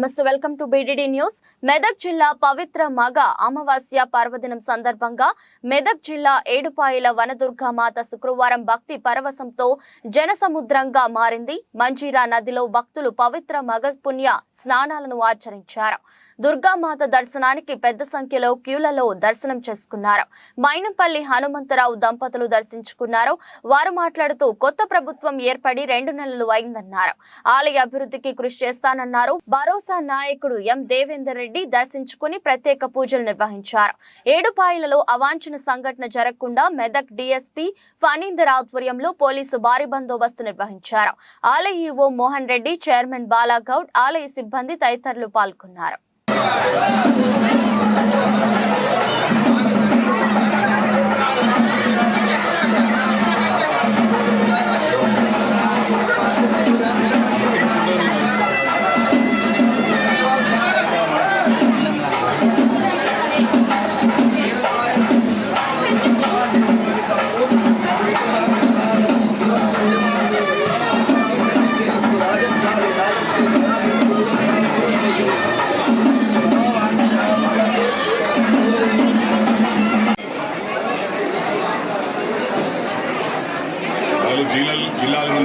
నమస్తే welcome to BDD news. Medak జిల్లా పవిత్ర మగ అమావాస్య పర్వదినం సందర్భంగా మెదక్ జిల్లా ఏడుపాయల వనదుర్గా మాత శుక్రవారం భక్తి పరవశంతో జనసముద్రంగా మారింది. మంజీరా నదిలో భక్తులు పవిత్ర మగ పుణ్య స్నానాలను ఆచరించారు. దుర్గామాత దర్శనానికి పెద్ద సంఖ్యలో క్యూలలో దర్శనం చేసుకున్నారు. మైనంపల్లి హనుమంతరావు దంపతులు దర్శించుకున్నారు. వారు మాట్లాడుతూ కొత్త ప్రభుత్వం ఏర్పడి రెండు నెలలు అయిందన్నారు. ఆలయ అభివృద్ధికి కృషి చేస్తానన్నారు. భరోసా నాయకుడు ఎం. దేవేందర్ రెడ్డి దర్శించుకుని ప్రత్యేక పూజలు నిర్వహించారు. ఏడుపాయలలో అవాంఛన సంఘటన జరగకుండా మెదక్ డిఎస్పీ ఫణీందర్ ఆధ్వర్యంలో పోలీసు భారీ బందోబస్తు నిర్వహించారు. ఆలయ ఈవో మోహన్ రెడ్డి చైర్మన్ బాలాగౌడ్ ఆలయ సిబ్బంది తదితరులు పాల్గొన్నారు.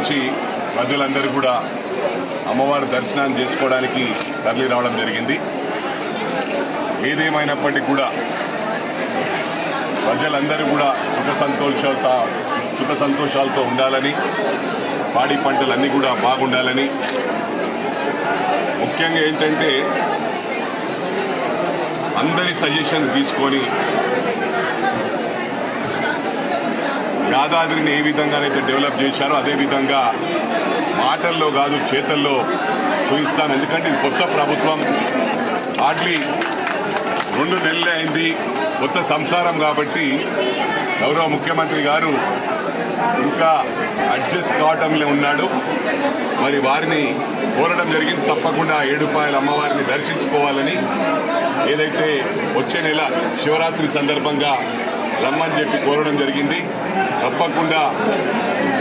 నుంచి ప్రజలందరూ కూడా అమ్మవారి దర్శనం చేసుకోవడానికి తరలి రావడం జరిగింది. ఏదేమైనప్పటికీ కూడా ప్రజలందరూ కూడా సుఖ సంతోషాలతో సుఖ సంతోషాలతో ఉండాలని పాడి పంటలన్నీ కూడా బాగుండాలని. ముఖ్యంగా ఏంటంటే అందరి సజెషన్స్ తీసుకొని యాదాద్రిని ఏ విధంగానైతే డెవలప్ చేశారో అదే విధంగా మాటల్లో కాదు చేతల్లో చూపిస్తాను. ఎందుకంటే ఇది కొత్త ప్రభుత్వం. హార్డ్లీ రెండు నెలలే అయింది కొత్త సంసారం కాబట్టి గౌరవ ముఖ్యమంత్రి గారు ఇంకా అడ్జస్ట్ కావటంలో ఉన్నాడు. మరి వారిని కోరడం జరిగింది. తప్పకుండా ఏడుపాయల అమ్మవారిని దర్శించుకోవాలని ఏదైతే వచ్చే నెల శివరాత్రి సందర్భంగా రమ్మని చెప్పి కోరడం జరిగింది. తప్పకుండా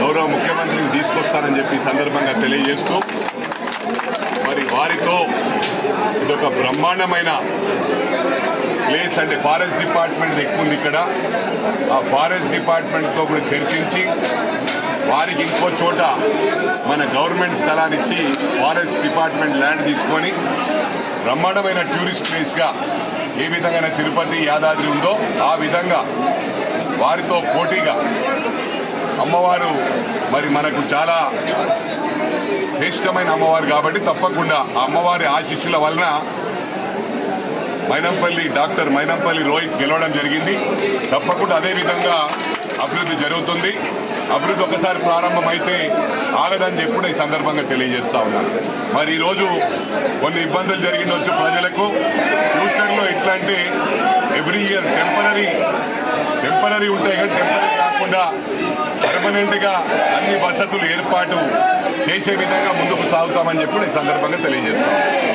గౌరవ ముఖ్యమంత్రిని తీసుకొస్తానని చెప్పి సందర్భంగా తెలియజేస్తూ మరి వారితో ఇదొక బ్రహ్మాండమైన ప్లేస్ అంటే ఫారెస్ట్ డిపార్ట్మెంట్ ఎక్కువ ఉంది ఇక్కడ. ఆ ఫారెస్ట్ డిపార్ట్మెంట్తో కూడా చర్చించి వారికి ఇంకో చోట మన గవర్నమెంట్ స్థలాన్ని ఇచ్చి ఫారెస్ట్ డిపార్ట్మెంట్ ల్యాండ్ తీసుకొని బ్రహ్మాండమైన టూరిస్ట్ ప్లేస్గా ఏ విధంగా తిరుపతి యాదాద్రి ఉందో ఆ విధంగా వారితో పోటీగా అమ్మవారు మరి మనకు చాలా శ్రేష్టమైన అమ్మవారు కాబట్టి తప్పకుండా అమ్మవారి ఆశీస్సుల వలన మైనంపల్లి డాక్టర్ మైనంపల్లి రోహిత్ గెలవడం జరిగింది. తప్పకుండా అదే విధంగా అభివృద్ధి జరుగుతుంది. అభివృద్ధి ఒకసారి ప్రారంభమైతే ఆగదని చెప్పి కూడా ఈ సందర్భంగా తెలియజేస్తా ఉన్నాను. మరి ఈరోజు కొన్ని ఇబ్బందులు జరిగిండొచ్చు ప్రజలకు. అంటే ఎవ్రీ ఇయర్ టెంపరీ టెంపరీ ఉంటాయి కానీ టెంపరీ కాకుండా పర్మనెంట్గా అన్ని వసతులు ఏర్పాటు చేసే విధంగా ముందుకు సాగుతామని చెప్పి నేను సందర్భంగా తెలియజేస్తాను